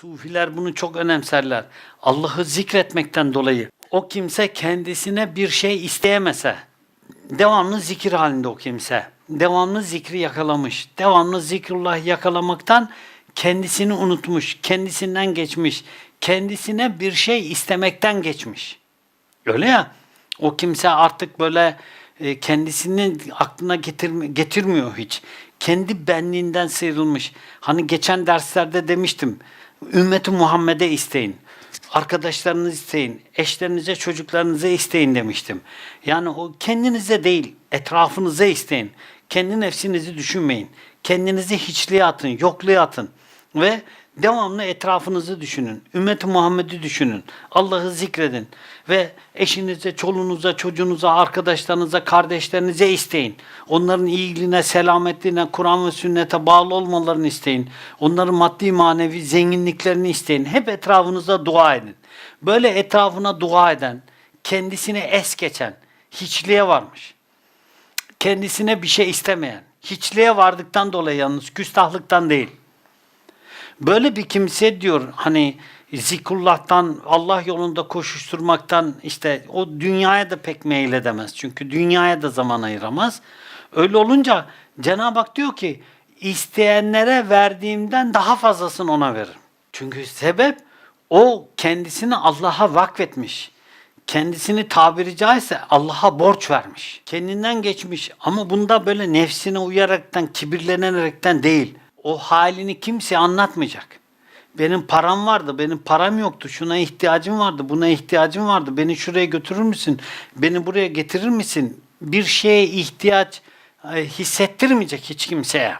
Sufiler bunu çok önemserler. Allah'ı zikretmekten dolayı o kimse kendisine bir şey isteyemese, devamlı zikir halinde o kimse. Devamlı zikri yakalamış. Devamlı zikrullah yakalamaktan kendisini unutmuş, kendisinden geçmiş, kendisine bir şey istemekten geçmiş. Öyle ya. O kimse artık böyle e, kendisini aklına getirmi- getirmiyor hiç. Kendi benliğinden sıyrılmış. Hani geçen derslerde demiştim. Ümmeti Muhammed'e isteyin. Arkadaşlarınızı isteyin. Eşlerinize, çocuklarınıza isteyin demiştim. Yani o kendinize değil, etrafınıza isteyin. Kendi nefsinizi düşünmeyin. Kendinizi hiçliğe atın, yokluğa atın. Ve devamlı etrafınızı düşünün. Ümmet-i Muhammed'i düşünün. Allah'ı zikredin. Ve eşinize, çoluğunuza, çocuğunuza, arkadaşlarınıza, kardeşlerinize isteyin. Onların iyiliğine, selametliğine, Kur'an ve sünnete bağlı olmalarını isteyin. Onların maddi manevi zenginliklerini isteyin. Hep etrafınıza dua edin. Böyle etrafına dua eden, kendisini es geçen, hiçliğe varmış kendisine bir şey istemeyen, hiçliğe vardıktan dolayı yalnız küstahlıktan değil. Böyle bir kimse diyor hani zikrullah'tan, Allah yolunda koşuşturmaktan işte o dünyaya da pek meyledemez. Çünkü dünyaya da zaman ayıramaz. Öyle olunca Cenab-ı Hak diyor ki isteyenlere verdiğimden daha fazlasını ona veririm. Çünkü sebep o kendisini Allah'a vakfetmiş kendisini tabiri caizse Allah'a borç vermiş. Kendinden geçmiş ama bunda böyle nefsine uyaraktan, kibirlenerekten değil. O halini kimseye anlatmayacak. Benim param vardı, benim param yoktu, şuna ihtiyacım vardı, buna ihtiyacım vardı, beni şuraya götürür müsün, beni buraya getirir misin? Bir şeye ihtiyaç e, hissettirmeyecek hiç kimseye.